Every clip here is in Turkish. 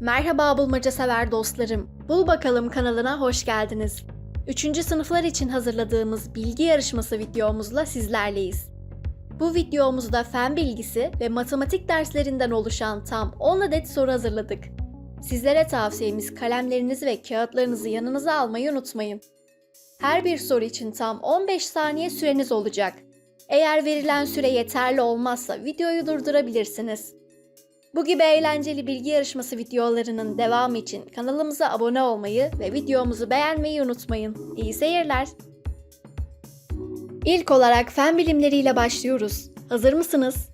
Merhaba bulmaca sever dostlarım. Bul bakalım kanalına hoş geldiniz. 3. sınıflar için hazırladığımız bilgi yarışması videomuzla sizlerleyiz. Bu videomuzda fen bilgisi ve matematik derslerinden oluşan tam 10 adet soru hazırladık. Sizlere tavsiyemiz kalemlerinizi ve kağıtlarınızı yanınıza almayı unutmayın. Her bir soru için tam 15 saniye süreniz olacak. Eğer verilen süre yeterli olmazsa videoyu durdurabilirsiniz. Bu gibi eğlenceli bilgi yarışması videolarının devamı için kanalımıza abone olmayı ve videomuzu beğenmeyi unutmayın. İyi seyirler. İlk olarak fen bilimleriyle başlıyoruz. Hazır mısınız?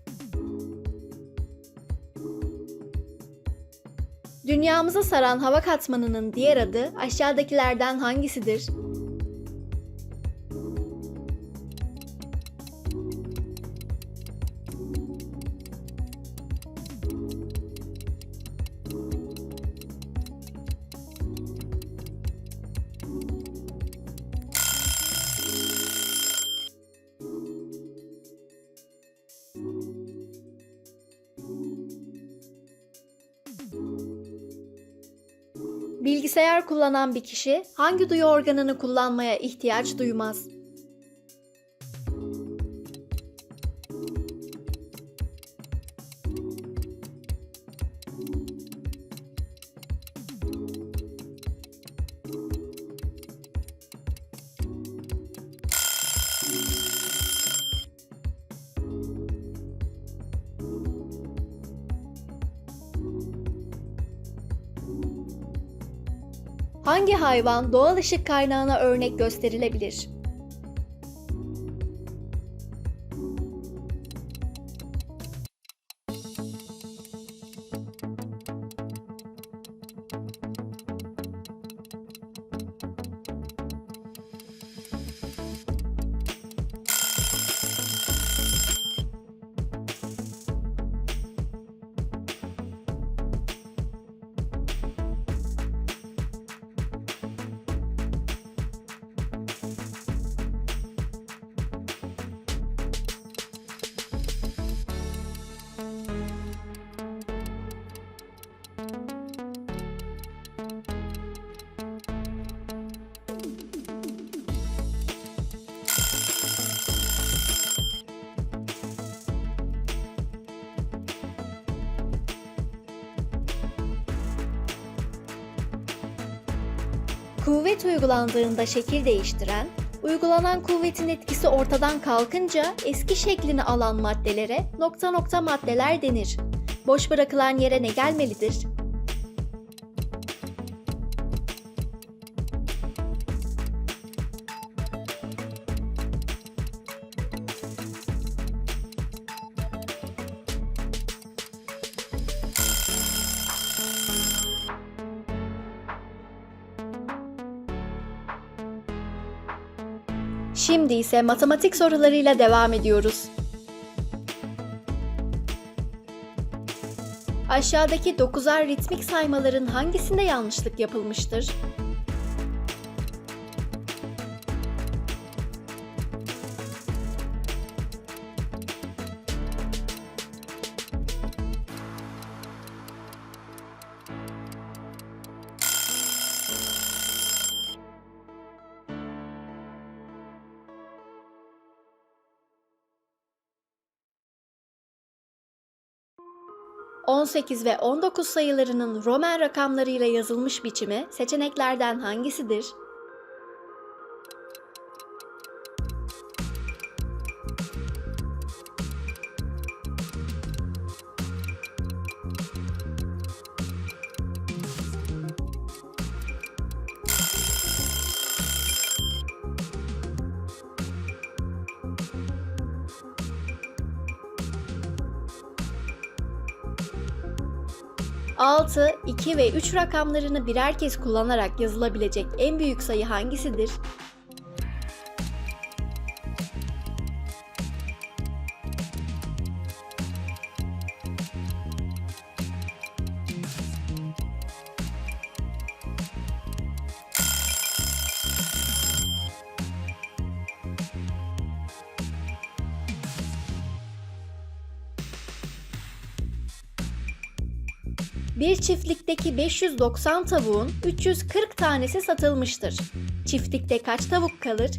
Dünyamıza saran hava katmanının diğer adı aşağıdakilerden hangisidir? Bilgisayar kullanan bir kişi hangi duyu organını kullanmaya ihtiyaç duymaz? Hangi hayvan doğal ışık kaynağına örnek gösterilebilir? Kuvvet uygulandığında şekil değiştiren, uygulanan kuvvetin etkisi ortadan kalkınca eski şeklini alan maddelere nokta nokta maddeler denir. Boş bırakılan yere ne gelmelidir? Şimdi ise matematik sorularıyla devam ediyoruz. Aşağıdaki dokuzar ritmik saymaların hangisinde yanlışlık yapılmıştır? ...18 ve 19 sayılarının Roman rakamlarıyla yazılmış biçimi seçeneklerden hangisidir? ...6, 2 ve 3 rakamlarını birer kez kullanarak yazılabilecek en büyük sayı hangisidir? Bir çiftlikteki 590 tavuğun 340 tanesi satılmıştır. Çiftlikte kaç tavuk kalır?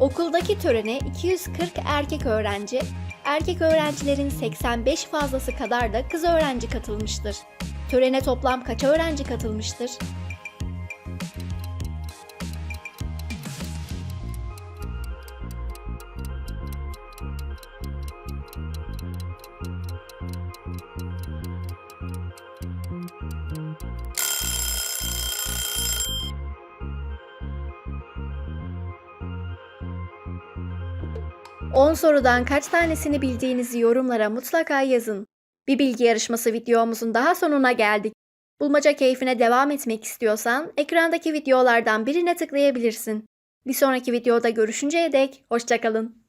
Okuldaki törene 240 erkek öğrenci, erkek öğrencilerin 85 fazlası kadar da kız öğrenci katılmıştır. Törene toplam kaç öğrenci katılmıştır? On sorudan kaç tanesini bildiğinizi yorumlara mutlaka yazın. Bir bilgi yarışması videomuzun daha sonuna geldik. Bulmaca keyfine devam etmek istiyorsan ekrandaki videolardan birine tıklayabilirsin. Bir sonraki videoda görüşünceye dek hoşçakalın.